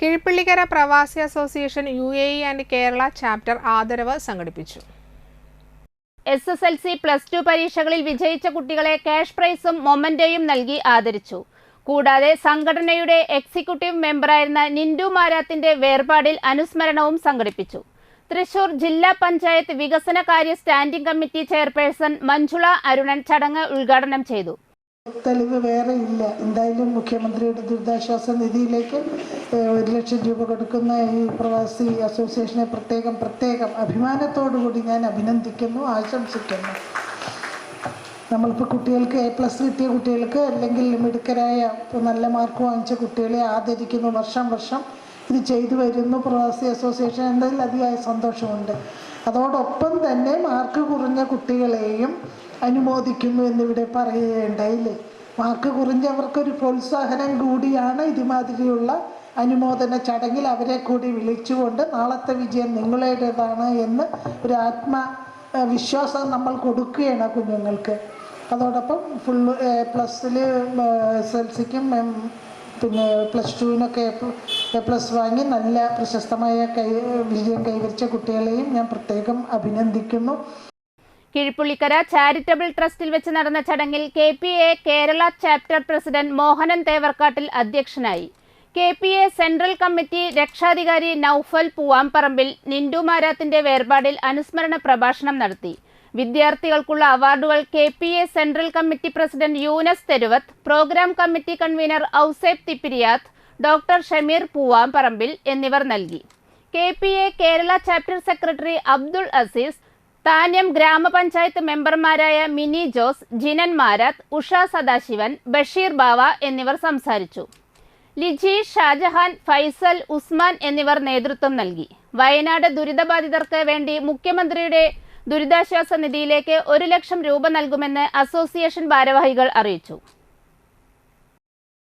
കിഴിപ്പള്ളിക്കര പ്രവാസി association U A E and Kerala chapter ആദരവ് സംഘടിപ്പിച്ചു. S S L C plus two പരീക്ഷകളിൽ വിജയിച്ച കുട്ടികളെ ക്യാഷ് പ്രൈസും മൊമന്റോയും നൽകി ആദരിച്ചു. കൂടാതെ സംഘടനയുടെ എക്സിക്യൂട്ടീവ് മെമ്പറായിരുന്ന നിൻഡു മാരാത്തിന്റെ വേർപാടിൽ അനുസ്മരണവും സംഘടിപ്പിച്ചു. തൃശൂർ ജില്ലാ പഞ്ചായത്ത് വികസനകാര്യ standing committee chairperson Manjula Arunan ചടങ്ങ് ഉദ്ഘാടനം ചെയ്തു. തെളിവ് വേറെ ഇല്ല. എന്തായാലും മുഖ്യമന്ത്രിയുടെ ദുരിതാശ്വാസ നിധിയിലേക്ക് ഒരു ലക്ഷം രൂപ കൊടുക്കുന്ന ഈ പ്രവാസി അസോസിയേഷനെ പ്രത്യേകം പ്രത്യേകം അഭിമാനത്തോടുകൂടി ഞാൻ അഭിനന്ദിക്കുന്നു ആശംസിക്കുന്നു. നമ്മളിപ്പോൾ കുട്ടികൾക്ക് എ പ്ലസ് കിട്ടിയ കുട്ടികൾക്ക് അല്ലെങ്കിൽ മിടുക്കരായ നല്ല മാർക്ക് വാങ്ങിച്ച കുട്ടികളെ ആദരിക്കുന്നു വർഷം വർഷം. ഇത് ചെയ്തു വരുന്നു പ്രവാസി അസോസിയേഷൻ. എന്തായാലും അതിയായ സന്തോഷമുണ്ട്. അതോടൊപ്പം തന്നെ മാർക്ക് കുറഞ്ഞ കുട്ടികളെയും അനുമോദിക്കുന്നു എന്നിവിടെ പറയുകയുണ്ടായില്ലേ? വാക്ക് കുറഞ്ഞവർക്കൊരു പ്രോത്സാഹനം കൂടിയാണ് ഇതുമാതിരിയുള്ള അനുമോദന ചടങ്ങിൽ അവരെ കൂടി വിളിച്ചുകൊണ്ട് നാളത്തെ വിജയം നിങ്ങളുടേതാണ് എന്ന് ഒരു ആത്മ വിശ്വാസം നമ്മൾ കൊടുക്കുകയാണ് കുഞ്ഞുങ്ങൾക്ക്. അതോടൊപ്പം ഫുൾ പ്ലസ്സിൽ എസ് എൽ സിക്കും പിന്നെ പ്ലസ് ടുവിനൊക്കെ എ പ്ലസ് വാങ്ങി നല്ല പ്രശസ്തമായ കൈ വിജയം കൈവരിച്ച കുട്ടികളെയും ഞാൻ പ്രത്യേകം അഭിനന്ദിക്കുന്നു. കിഴിപ്പുള്ളിക്കര ചാരിറ്റബിൾ ട്രസ്റ്റിൽ വെച്ച് നടന്ന ചടങ്ങിൽ K P A Kerala chapter president Mohanan Thevarkattil അധ്യക്ഷനായി. K P A central committee രക്ഷാധികാരി നൌഫൽ പൂവാംപറമ്പിൽ നിൻഡു മാരാത്തിന്റെ വേർപാടിൽ അനുസ്മരണ പ്രഭാഷണം നടത്തി. വിദ്യാർത്ഥികൾക്കുള്ള അവാർഡുകൾ K P A central committee president Younus Theruvath programme committee convener Ouseb Thippiriyath doctor Shameer Poovamparambil എന്നിവർ നൽകി. K P A Kerala chapter secretary Abdul Azeez Thanyam ഗ്രാമപഞ്ചായത്ത് മെമ്പർമാരായ മിനി ജോസ് ജിനൻ മാരാത്ത് ഉഷ സദാശിവൻ ബഷീർ ബാവ എന്നിവർ സംസാരിച്ചു. ലിജി ഷാജഹാൻ ഫൈസൽ ഉസ്മാൻ എന്നിവർ നേതൃത്വം നൽകി. വയനാട് ദുരിതബാധിതർക്ക് വേണ്ടി മുഖ്യമന്ത്രിയുടെ ദുരിതാശ്വാസ നിധിയിലേക്ക് ഒരു ലക്ഷം രൂപ നൽകുമെന്ന് അസോസിയേഷൻ ഭാരവാഹികൾ അറിയിച്ചു.